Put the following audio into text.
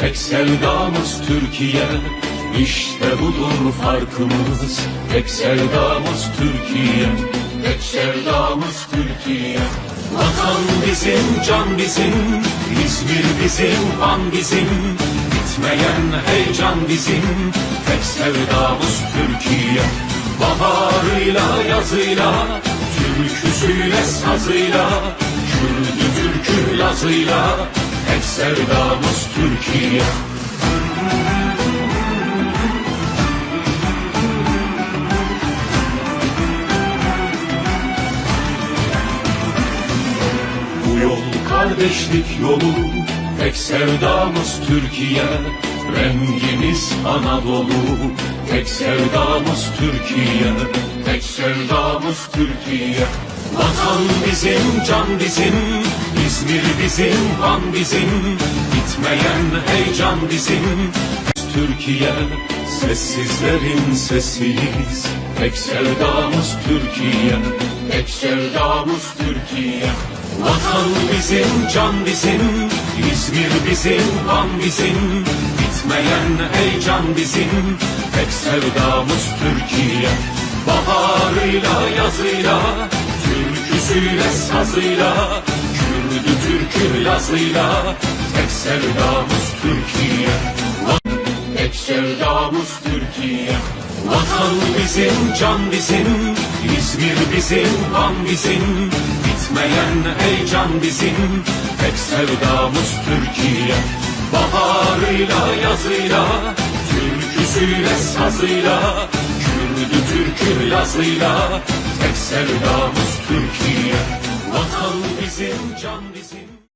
Tek sevdamız Türkiye İşte budur farkımız. Tek sevdamız Türkiye Tek sevdamız Türkiye. Vatan bizim, can bizim İzmir bizim, Van bizim. Bitmeyen heyecan bizim Tek sevdamız Türkiye. Baharıyla, yazıyla Türküsüyle, sazıyla Kürdü, türkü, lazıyla Tek sevdamız Türkiye. Bu yol kardeşlik yolu Tek sevdamız Türkiye Rengimiz Anadolu Tek sevdamız Türkiye Tek sevdamız Türkiye. Vatan bizim, can bizim İzmir bizim, Van bizim Bitmeyen heyecan bizim. Türkiye Sessizlerin sesiyiz. Tek sevdamız Türkiye Tek sevdamız Türkiye. Vatan bizim, can bizim İzmir bizim, Van bizim Bitmeyen heyecan bizim. Tek sevdamız Türkiye. Baharıyla, yazıyla Türküsüyle, sazıyla Kürdü, türkü, lazıyla Tek sevdamız Türkiye. Tek sevdamız Türkiye. Vatan bizim, can bizim İzmir bizim, Van bizim. Bitmeyen heyecan bizim. Tek sevdamız Türkiye Baharıyla, yazıyla Türküsüyle, sazıyla Kürdü, türkü, lazıyla Tek sevdamız Türkiye. Vatan bizim, can bizim